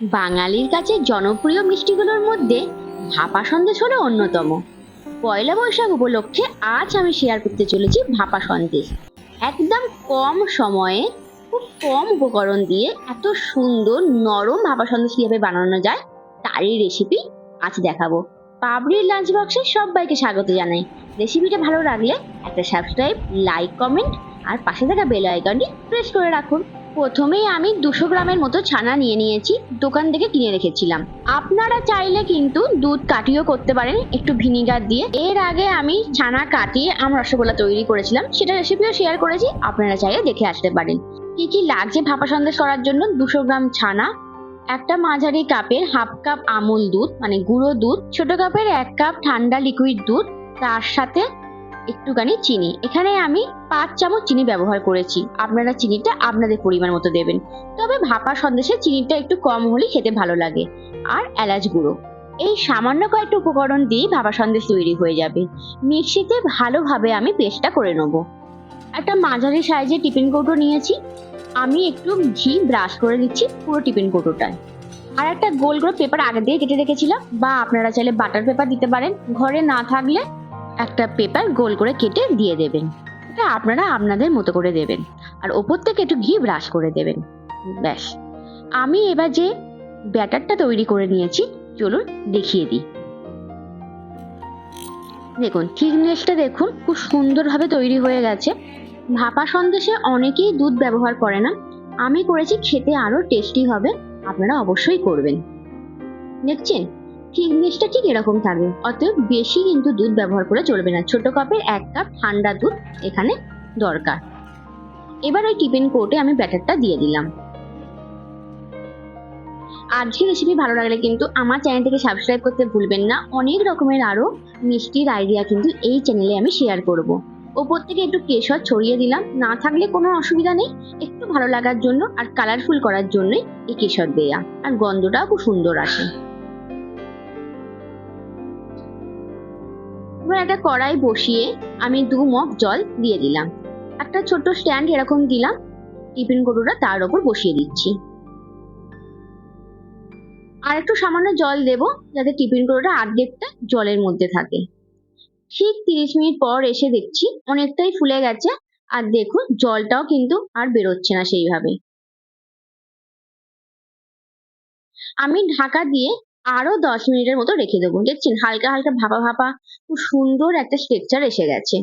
বাঙালির কাছে জনপ্রিয় মিষ্টিগুলোর মধ্যে ভাপা সন্দেশ হলো অন্যতম। পয়লা বৈশাখ উপলক্ষে আজ আমি শেয়ার করতে চলেছি ভাপা সন্দেশ। একদম কম সময়ে, খুব কম উপকরণ দিয়ে এত সুন্দর নরম ভাপা সন্দেশ কীভাবে বানানো যায়, তারই রেসিপি আজ দেখাবো। পাবলির লাঞ্চ বক্সে সবাইকে স্বাগত জানাই। রেসিপিটা ভালো লাগলে একটা সাবস্ক্রাইব লাইক কমেন্ট আর পাশে থাকা বেল আইকনটি প্রেস করে রাখুন। প্রথমেই আমি দুশো গ্রামের মতো ছানা নিয়ে নিয়েছি, দোকান থেকে কিনে রেখেছিলাম। আপনারা চাইলে কিন্তু দুধ কাটিও করতে পারেন, একটু ভিনিগার দিয়ে। এর আগে আমি ছানা কাটিয়ে আম রসগোল্লা তৈরি করেছিলাম, সেটা রেসিপিও শেয়ার করেছি, আপনারা চাইলে দেখে আসতে পারেন। কি কি লাগছে ভাপা সন্দেশ করার জন্য? দুশো গ্রাম ছানা, একটা মাঝারি কাপের হাফ কাপ আমুল দুধ মানে গুঁড়ো দুধ, ছোট কাপের এক কাপ ঠান্ডা লিকুইড দুধ, তার সাথে একটুখানি চিনি। এখানে আমি পাঁচ চামচ চিনি ব্যবহার করেছি। আপনারা চিনিটা আপনাদের পরিমাণ মতো দেবেন। তবে ভাপা সন্দেশে চিনিটা একটু কম হলে খেতে ভালো লাগে। আর এলাচ গুঁড়ো। এই সামান্য কয়েকটা উপকরণ দিয়ে ভাপা সন্দেশ তৈরি হয়ে যাবে। মিক্সিতে ভালোভাবে আমি পেস্টটা করে নেব। একটা মাঝারি সাইজের টিফিন কৌটো নিয়েছি। আমি একটু ঘি ব্রাশ করে দিচ্ছি পুরো টিফিন কৌটোটায়। আর একটা গোল গোল পেপার আগে দিয়ে কেটে রেখেছিলাম। বা আপনারা চাইলে বাটার পেপার দিতে পারেন। ঘরে না থাকলে একটা পেপার গোল করে কেটে দিয়ে দেবেন। এটা আপনারা আপনাদের মতো করে দেবেন। আর ওপর থেকে একটু ঘি ব্রাশ করে দেবেন। ব্যাস। আমি এবার যে ব্যাটারটা তৈরি করে নিয়েছি, চলুন দেখিয়ে দিই। দেখুন, থিকনেসটা দেখুন, খুব সুন্দরভাবে তৈরি হয়ে গেছে। ভাপা সন্দেশে অনেকেই দুধ ব্যবহার করে না। আমি করেছি, খেতে আরও টেস্টি হবে। আপনারা অবশ্যই করবেন। দেখছেন? থিকনেসটা ঠিক এরকম থাকবে? অতএব বেশি কিন্তু দুধ ব্যবহার করে চলবে না। ছোট কাপের এক কাপ ঠান্ডা দুধ এখানে দরকার। এবার ওই টিফিন কোটে আমি ব্যাটারটা দিয়ে দিলাম। আজকের রেসিপি ভালো লাগলে কিন্তু আমার চ্যানেলটিকে সাবস্ক্রাইব করতে ভুলবেন না। অনেক রকমের আরও মিষ্টির আইডিয়া কিন্তু এই চ্যানেলে আমি শেয়ার করব। ওপর থেকে একটু কেশর ছড়িয়ে দিলাম। না থাকলে কোনো অসুবিধা নেই। একটু ভালো লাগার জন্য আর কালারফুল করার জন্যই এই কেশর দেয়া। আর গন্ধটাও খুব সুন্দর আসে। এবার একটা কড়াই বসিয়ে আমি দু মগ জল দিয়ে দিলাম। একটা ছোট্ট স্ট্যান্ড এরকম দিলাম, টিফিন কৌটোটা তার উপর বসিয়ে দিচ্ছি। আর একটু সামান্য জল দেব, যাতে টিফিন কৌটোটা আর্ধেকটা জলের মধ্যে থাকে। ঠিক তিরিশ মিনিট পর এসে দেখছি অনেকটাই ফুলে গেছে, আর দেখুন জলটাও কিন্তু আর বেরোচ্ছে না সেইভাবে। আমি ঢাকা দিয়ে আরও দশ মিনিটের মতো রেখে দেবো। দেখছেন, হালকা হালকা ভাপা ভাপা খুব সুন্দর একটা স্ট্রাকচার এসে গেছে।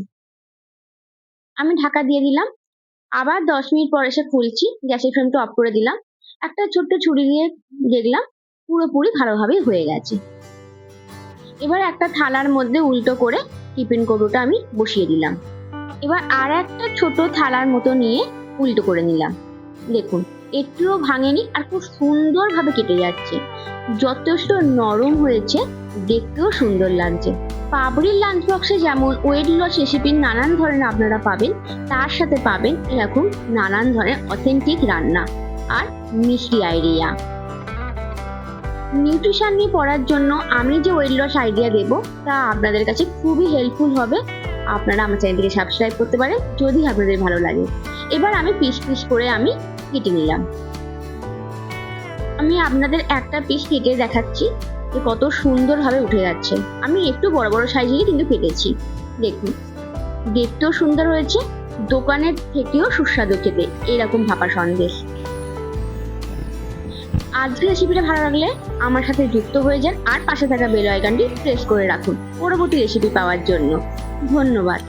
আমি ঢাকা দিয়ে দিলাম। আবার দশ মিনিট পর এসে খুলছি, গ্যাসের ফ্লেমটা অফ করে দিলাম। একটা ছোট্ট ছুরি দিয়ে দেখলাম পুরোপুরি ভালোভাবে হয়ে গেছে। এবার একটা থালার মধ্যে উল্টো করে টিফিন কৌটোটা আমি বসিয়ে দিলাম। এবার আর একটা ছোট থালার মতো নিয়ে উল্টো করে নিলাম। দেখুন একটুও ভাঙেনি আর খুব সুন্দরভাবে কেটে যাচ্ছে। যথেষ্ট নরম হয়েছে, দেখতেও সুন্দর লাগছে। পাবড়ির লাঞ্চ বক্সে যেমন ওয়েট লস রেসিপির নানান ধরনের আপনারা পাবেন, তার সাথে পাবেন এরকম নানান ধরনের অথেন্টিক রান্না আর মিষ্টি আইডিয়া নিউট্রিশন নিয়ে পড়ার জন্য আমি যে ওয়েট লস আইডিয়া দেব, তা আপনাদের কাছে খুবই হেল্পফুল হবে। আপনারা আমার চ্যানেলটিকে সাবস্ক্রাইব করতে পারেন, যদি আপনাদের ভালো লাগে। এবার আমি পিস পিস করে আমি কেটে নিলাম। আমি আপনাদের একটা পিস কেটে দেখাচ্ছি যে কত সুন্দরভাবে উঠে যাচ্ছে। আমি একটু বড় বড় সাইজেরই কিন্তু কেটেছি। দেখুন, দেখতেও সুন্দর হয়েছে, দোকানের থেকেও সুস্বাদু খেতে, এরকম ভাপা সন্দেশ। আজকের রেসিপিটা ভালো লাগলে আমার সাথে যুক্ত হয়ে যান আর পাশে থাকা বেল আইকনটি প্রেস করে রাখুন। পরবর্তী রেসিপি পাওয়ার জন্য। ধন্যবাদ।